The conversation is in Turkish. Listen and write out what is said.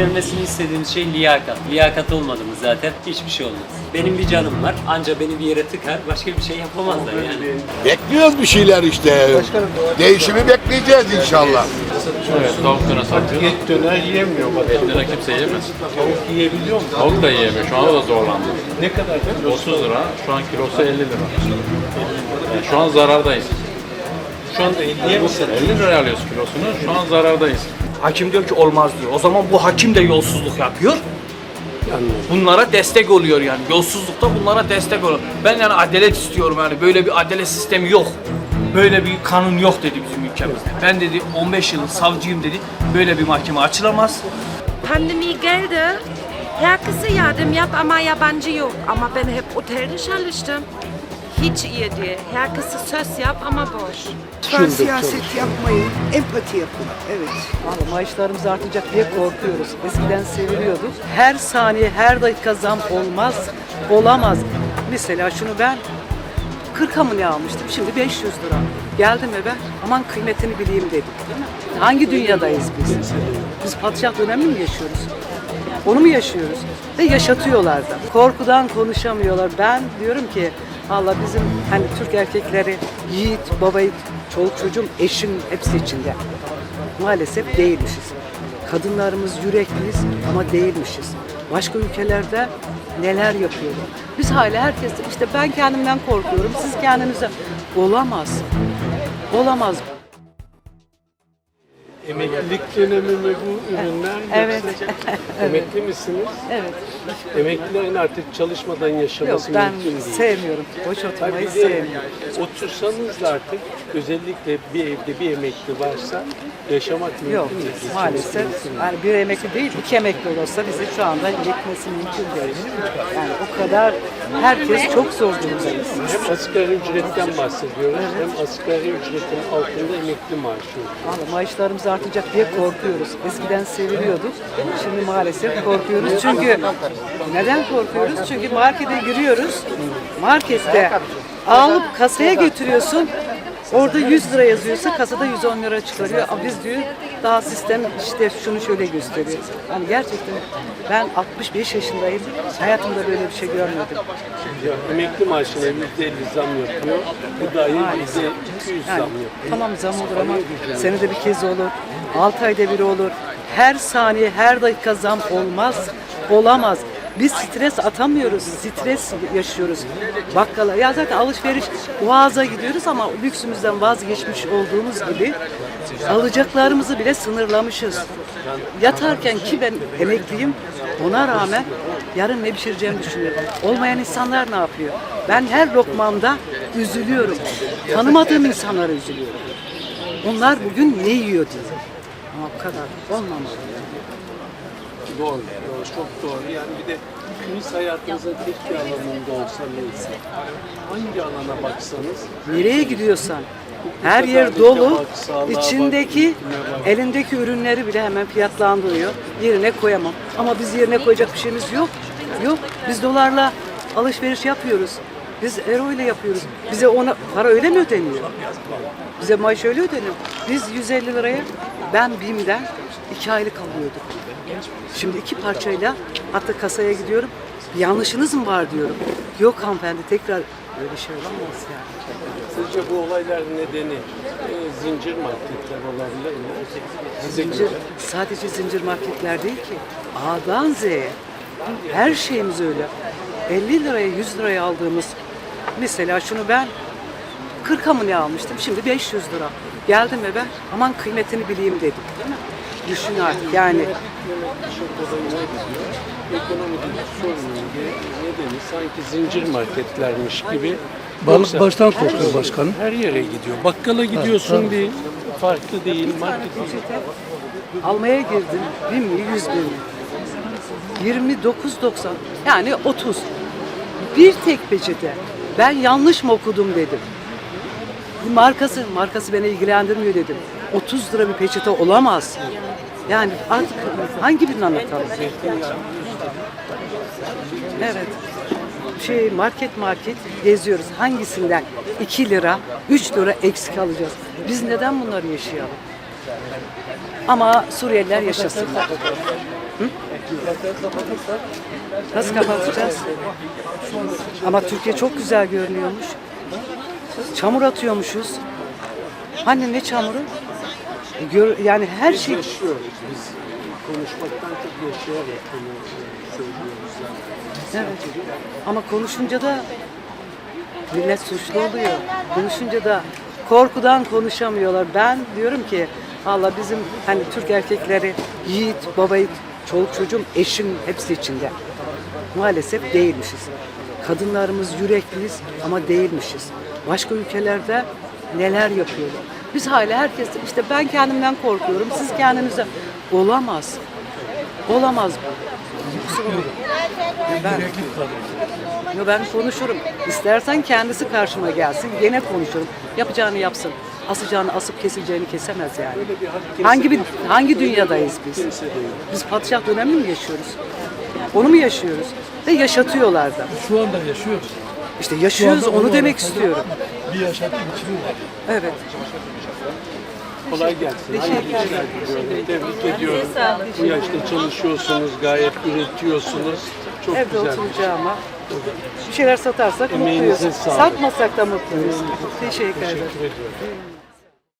Düzelmesini istediğimiz şey liyakat. Liyakat olmadı mı zaten hiçbir şey olmaz. Benim bir canım var. Anca beni bir yere tıkar. Başka bir şey yapamazlar yani. Bekliyoruz bir şeyler işte. Değişimi bekleyeceğiz inşallah. Evet, tavuk döner satıyor. Et döner yiyemiyor bak. Et döner kimse yiyemez. Tavuk yiyebiliyor mu? Tavuk da yiyemiyor. Şu anda da zorlandı. Ne kadar da? 30 lira, şu an kilosu 50 lira. Yani şu an zarardayız. Şu anda 50'ye mi satıyor? 50 liraya alıyoruz kilosunu, şu an zarardayız. Hakim diyor ki olmaz diyor. O zaman bu hakim de yolsuzluk yapıyor. Bunlara destek oluyor yani. Yolsuzlukta bunlara destek oluyor. Ben yani adalet istiyorum yani. Böyle bir adalet sistemi yok. Böyle bir kanun yok dedi bizim ülkemizde. Ben dedi 15 yıllık savcıyım dedi. Böyle bir mahkeme açılamaz. Pandemi geldi. Herkese yardım yap ama yabancı yok. Ama ben hep otelde çalıştım. Hiç iyi değil. Herkese söz yap ama boş. Lütfen siyaset yapmayın, empati yapın. Evet. Vallahi maaşlarımız artacak diye korkuyoruz. Eskiden seviniyorduk. Her saniye, her dakika zam olmaz, olamaz. Mesela şunu ben 40'a mı ne almıştım? Şimdi 500 lira. Geldim eve, aman kıymetini bileyim dedim. Değil mi? Hangi dünyadayız biz? Biz padişah dönemi mi yaşıyoruz? Onu mu yaşıyoruz? Ve yaşatıyorlar da. Korkudan konuşamıyorlar. Ben diyorum ki Allah bizim hani Türk erkekleri yiğit, baba yiğit, çoluk çocuğum, eşim hepsi içinde. Maalesef değilmişiz. Kadınlarımız yürekliyiz ama değilmişiz. Başka ülkelerde neler yapıyorlar. Biz hala herkes işte ben kendimden korkuyorum. Siz kendinize olamaz. Olamaz. Emeklilik dönemi mi bu ürünler? Evet. Yoksa Emekli misiniz? Evet. Emeklilerin artık çalışmadan Yok yaşaması ben mümkün değil. sevmiyorum. Boş oturmayı de sevmiyorum. Otursanız da artık özellikle bir evde bir emekli varsa yaşamak mümkün Yok değil. maalesef. Mümkün değil. Yani bir emekli değil, iki emekli olursa bizi şu anda yetmesi mümkün değil. Yani o kadar herkes çok zor durumdayız. Hem asgari ücretten bahsediyoruz hem asgari ücretin altında emekli maaşı. Vallahi maaşlarımız artacak diye korkuyoruz. Eskiden seviniyorduk. Şimdi maalesef korkuyoruz. Çünkü neden korkuyoruz? Çünkü markete giriyoruz. Markette alıp kasaya götürüyorsun. Orada 100 lira yazıyorsa kasada 110 lira çıkarıyor. Ama biz diyor daha sistem işte şunu şöyle gösteriyor. Yani gerçekten ben 65 yaşındayım. Hayatımda böyle bir şey görmedim. Ya, emekli maaşına yüzde elli zam yapıyor. Bu da yüzde iki yüz zam Yani yapıyor. tamam zam olur ama senede bir kez olur. 6 ayda bir olur. Her saniye, her dakika zam olmaz. Olamaz. Biz stres atamıyoruz. Stres yaşıyoruz. Bakkala. Ya zaten alışveriş boğaza gidiyoruz ama lüksümüzden vazgeçmiş olduğumuz gibi alacaklarımızı bile sınırlamışız. Yatarken ki ben emekliyim ona rağmen yarın ne pişireceğimi düşünüyorum. Olmayan insanlar ne yapıyor? Ben her lokmamda üzülüyorum. Tanımadığım insanlara üzülüyorum. Onlar bugün ne yiyor diye. Ama bu kadar olmamalı. Doğru, doğru, çok doğru. Yani bir de ikiniz hayatınızın tek bir alanında olsa neyse, hangi alana baksanız Nereye gidiyorsan her yer dolu. içindeki elindeki ürünleri bile hemen fiyatlandırıyor. Yerine koyamam. Ama biz yerine koyacak bir şeyimiz yok. Yok. Biz dolarla alışveriş yapıyoruz. Biz euro ile yapıyoruz. Bize ona para öyle mi ödeniyor? Bize maaş öyle ödeniyor. Biz 150 liraya ben BİM'den iki aylık alıyorduk. Şimdi iki parçayla hatta kasaya gidiyorum. Yanlışınız mı var diyorum. Yok hanımefendi tekrar böyle şey olamaz yani. Sizce bu olaylar nedeni e, zincir marketler olabilir mi? Zincir, sadece zincir marketler değil ki. A'dan Z'ye. Her şeyimiz öyle. 50 liraya 100 liraya aldığımız mesela şunu ben 40'a mı ne almıştım? Şimdi 500 lira. Geldim eve aman kıymetini bileyim dedim. Değil mi? Düşün artık yani. Çok olayına gidiyor. Ekonomik sorunun nedeni sanki zincir marketlermiş gibi. Yoksa baştan korkuyor başkanım. Her yere gidiyor. Bakkala gidiyorsun bir farklı değil. Market Almaya girdim. 1000 mi 100 bin mi? 29.90 yani 30. Bir tek peçete. Ben yanlış mı okudum dedim. Markası, markası beni ilgilendirmiyor dedim. 30 lira bir peçete olamaz. Yani artık hangi birini anlatalım? Evet. Şey market market geziyoruz. Hangisinden 2 lira, 3 lira eksik alacağız? Biz neden bunları yaşayalım? Ama Suriyeliler yaşasınlar. Nasıl kapatacağız? Ama Türkiye çok güzel görünüyormuş. Çamur atıyormuşuz. Hani ne çamuru? Gör, yani her şey Yaşıyoruz biz. Konuşmaktan çok yaşayarak bunu e, söylüyoruz zaten. Evet. Ama konuşunca da millet suçlu oluyor. Konuşunca da korkudan konuşamıyorlar. Ben diyorum ki Allah bizim hani Türk erkekleri yiğit, baba yiğit, çoluk çocuğum, eşim hepsi içinde. Maalesef değilmişiz. Kadınlarımız yürekliyiz ama değilmişiz. Başka ülkelerde neler yapıyorlar. Biz hala herkes işte ben kendimden korkuyorum. Siz kendinize olamaz. Olamaz. Bakmayın. Ben, Yo, ben konuşurum. İstersen kendisi karşıma gelsin. Gene konuşurum. Yapacağını yapsın. Asacağını asıp kesileceğini kesemez yani. Hangi bir hangi dünyadayız biz? Biz padişah dönemi mi yaşıyoruz? Onu mu yaşıyoruz? Ve yaşatıyorlar da. Şu anda yaşıyoruz. İşte yaşıyoruz onu demek istiyorum. Bir yaşatı bitiriyorlar. Evet. Kolay gelsin. Hayırlı işler diliyorum. Tebrik ediyorum. Bu yaşta çalışıyorsunuz, gayet üretiyorsunuz. Çok Evde güzel. oturacağıma bir şeyler satarsak Emeğinize mutluyuz. sağlık. Satmasak da mutluyuz. Teşekkür ederim. Teşekkür ediyorum.